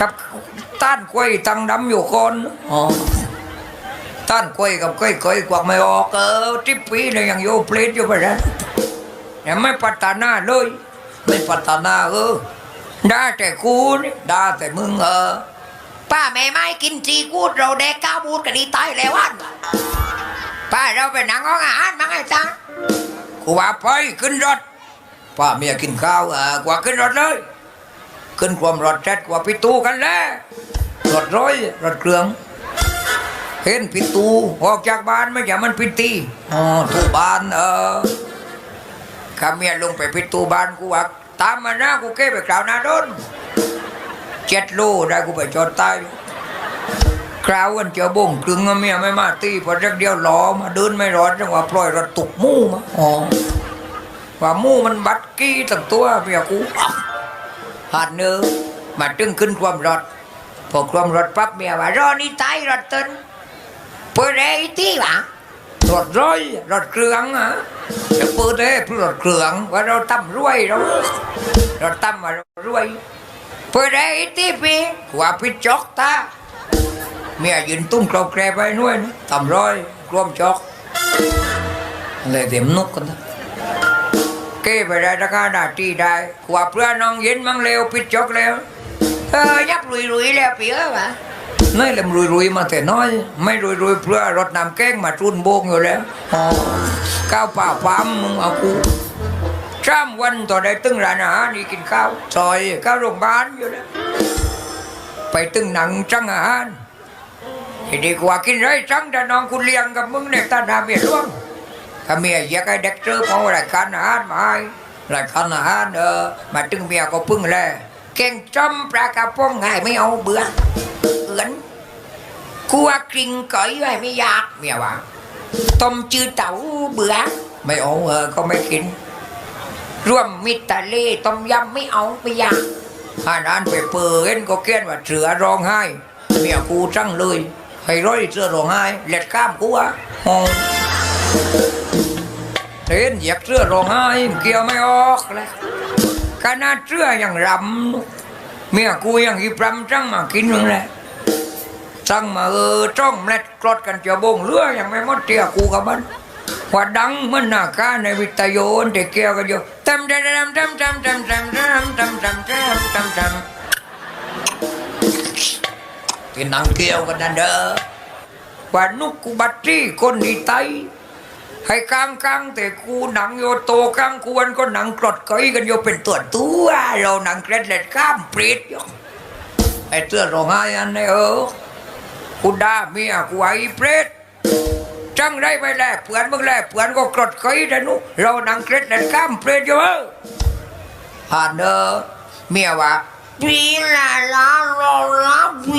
กับต้านกล้วยตังดำอยู่คนอ๋อต้านกล้วยกับกล้วยเคยกวักไม่ออกเออทิปปีเนี่ยยังโยเพลทอยู่ไปแล้วยังไม่พัฒนาเลย ไม่พัฒนาเออได้แต่กูนี่ได้แต่มึงเออป้าแม่ไม่กินจีกูดเราแดกก้าวบูดกันดีตายแล้ววันป้าเราไปหนังห้องอาหารมั้งไอ้ตากูว่าไปขึ้นรถป้าเมียกินข้าวเออกว่าขึ้นรถเลย ขึ้นความรถแจ็ดกว่าพิตูกันแล้วรถร้อยรถเครื่อง เห็นพิตูออกจากบ้านไม่ใช่ามันพิตีอ๋อทูบ้านเออข้าเมียลงไปพิตูบ้านกูว่าตามมานะกูเก้ไปกล่าวนาดนเจ็ดโลได้กูไปจอดใต้คราววันเจอบ่งกลึงเมียไม่มาตีพอจักเดียวล้อมาเดินไม่รอดจังหวะปล่อยรถตกมู่มาอ๋อว่ามู่มันบัดกี้ตั้งตัวเมียกู หอดเนื้อมาตึงขึ้นความรถพอความรถปั๊บเมียว่ารอนี่ตายรถต้นเปิดเอ้ตีวะรถร้อยรถเครื่องอะจะเปิดเอ้เพื่อรถเครื่องว่าเราตั้มรวยเราราตั้มว่าเรารวยเปิดเอ้ตีปีว่าพิจอกตาเมียยืนตุ้มกรอบแกรไปนู่นทำร้อยกลวมจอกเลยเต็มนุกกันนะ เก้ไปได้ตะกาหน้าที่ได้กว่าเพื่อนน้องเย็นมั่งเร็วปิดจกแล้วเออยับรุยรุยแล้วเปียวะน้อยเล่มรุยๆมาแต่น้อย ไม่รุยๆเพื่อรถน้ำแก้งมาทุนโบกอยู่แล้วอ๋อข้าวป่าปั๊มมึงเอากูสามวันต่อได้ตึ้งร้านอาหารนี่กินข้าวซอยข้าวโรงพยาบาลอยู่แล้วไปตึ้งหนังจังอาหารดีกว่ากินไรจังแต่น้องคุณเลี้ยงกับมึงเนี่ยตาดาเมียร่วง เมียอยากให้เด็กเจอของรายการอาหารมาให้รายการอาหารเออมาตึงเมียก็พึ่งแลเก่งจอมปลากระป๋องง่ายไม่เอาเบื่อเอือนกลัวกริ่งก่อยไว้ไม่อยากเมียว่าต้มจืดเต่าเบื่อไม่เอาเออก็ไม่กินร่วมมิตรทะเลต้มยำไม่เอาไม่อยากอาหารไปเปิดเห็นก็เกี้ยนว่าเสือร้องไห้เมียกูจังเลยให้ร้อยเสือร้องไห้เล็ดข้ามกูอะ เห็นเหยียบเสื้อร้องไห้เกี่ยวไม่ออกเลยขนาดเสื้อยังรำเมียกูยังอีปรำจังมากินมึงแหละจังมาเออจ้องเล็ดกรดกันเจียวบงเรือยังไม่หมดเตียกูกับมันว่าดังมันหน้าก้าในวิทยุนที่เกี่ยวกันอยู่ต็มเต็มเต็มเต็มเต็มเต็มเต็มเต็มเต็มเต็มเต็มเต็มเต็มที่นังเกี่ยวกันนั่นเด้อว่านุกกูบัตรีคนดีไต ให้กลางกลางแต่กูหนังโยโตกลางกวนก็หนังกรดก้อยกันโยเป็นตัวตัวเราหนังเกล็ดเล็ดข้ามปรีดอยู่ไอ้เตื้อร้องไห้อันนี้เออกูด่าเมียกูไอ้เปรตจังได้ไปแลกเปือนมึงแลกเปือนก็กรดก้อยแต่นุเราหนังเกล็ดเล็ดข้ามเปรตอยู่เออผ่านเด้อเมียว่าปีละละละละปี